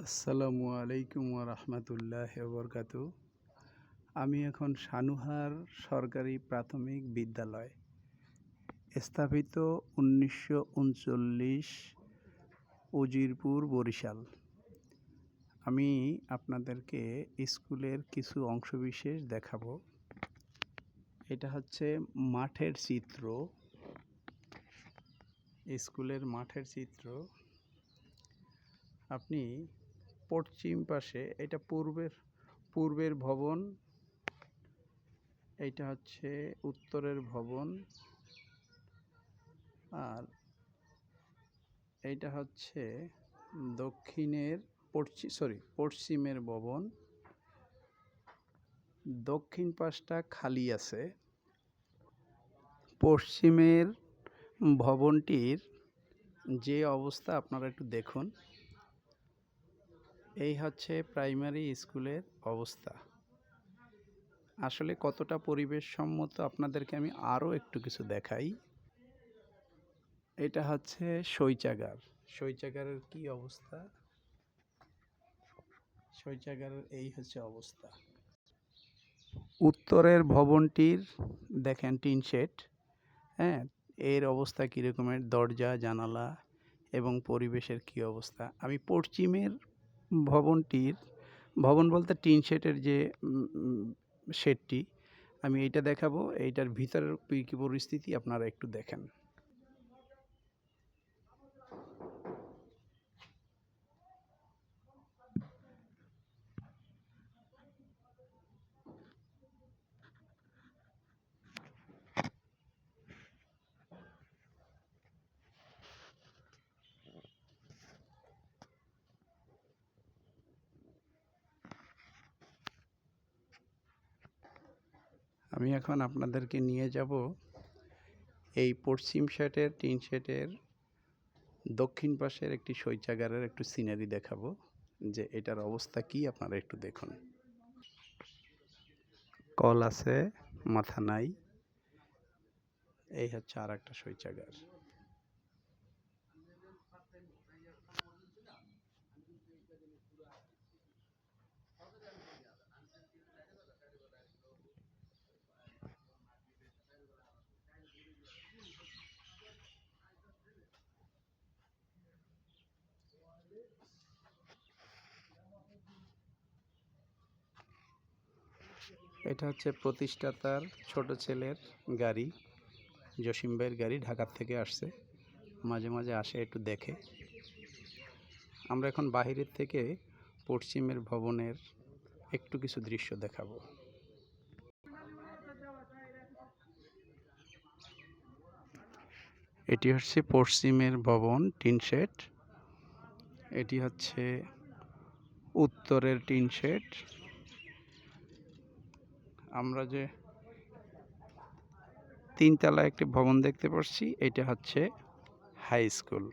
আসসালামু আলাইকুম রহমতুল্লাহ বরকাত আমি এখন সানুহার সরকারি প্রাথমিক বিদ্যালয়। স্থাপিত উনিশশো উনচল্লিশ উজিরপুর, বরিশাল। আমি আপনাদেরকে স্কুলের কিছু অংশবিশেষ দেখাবো। এটা হচ্ছে মাঠের চিত্র। স্কুলের মাঠের চিত্র। আপনি পশ্চিম পাশে, এটা পূর্বের পূর্বের ভবন এইটা হচ্ছে উত্তরের ভবন, আর এইটা হচ্ছে দক্ষিণের পশ্চিম সরি পশ্চিমের ভবন। দক্ষিণ পাশটা খালি আছে। পশ্চিমের ভবনটির যে অবস্থা, আপনারা একটু দেখুন। এই হচ্ছে প্রাইমারি স্কুলের অবস্থা। আসলে কতটা পরিবেশ সম্মত আপনাদেরকে আমি আরও একটু কিছু দেখাই। এটা হচ্ছে শৌচাগার। শৌচাগারের কি অবস্থা? শৌচাগারের এই হচ্ছে অবস্থা। উত্তরের ভবনটির দেখেন টিন শেড। হ্যাঁ এর অবস্থা কীরকমের? দরজা, জানালা এবং পরিবেশের কি অবস্থা? আমি পশ্চিমের ভবনটির, ভবন বলতে টিন শেডের যে শেডটি, আমি এইটা দেখাবো। এইটার ভিতরের কী পরিস্থিতি আপনারা একটু দেখেন। আমি এখন আপনাদেরকে নিয়ে যাব এই পশ্চিম শেটের, টিন শেটের, দক্ষিণ পাশের একটি শৌচাগারের একটু সিনারি দেখাবো যে এটার অবস্থা কি, আপনারা একটু দেখুন। কল আছে, মাথা নাই। এই হচ্ছে আর একটা শৌচাগার। এটা হচ্ছে প্রতিষ্ঠাতার ছোট ছেলের গাড়ি জসিম ভাইয়ের গাড়ি ঢাকার থেকে আসছে। মাঝে মাঝে আসে, একটু দেখে। আমরা এখন বাহিরের থেকে পশ্চিমের ভবনের একটু কিছু দৃশ্য দেখাবো। এটি হচ্ছে পশ্চিমের ভবন টিন শেড। এটি হচ্ছে উত্তরের টিন শেড। আমরা যে তিনতলা একটি ভবন দেখতে পাচ্ছি এটা হচ্ছে হাই স্কুল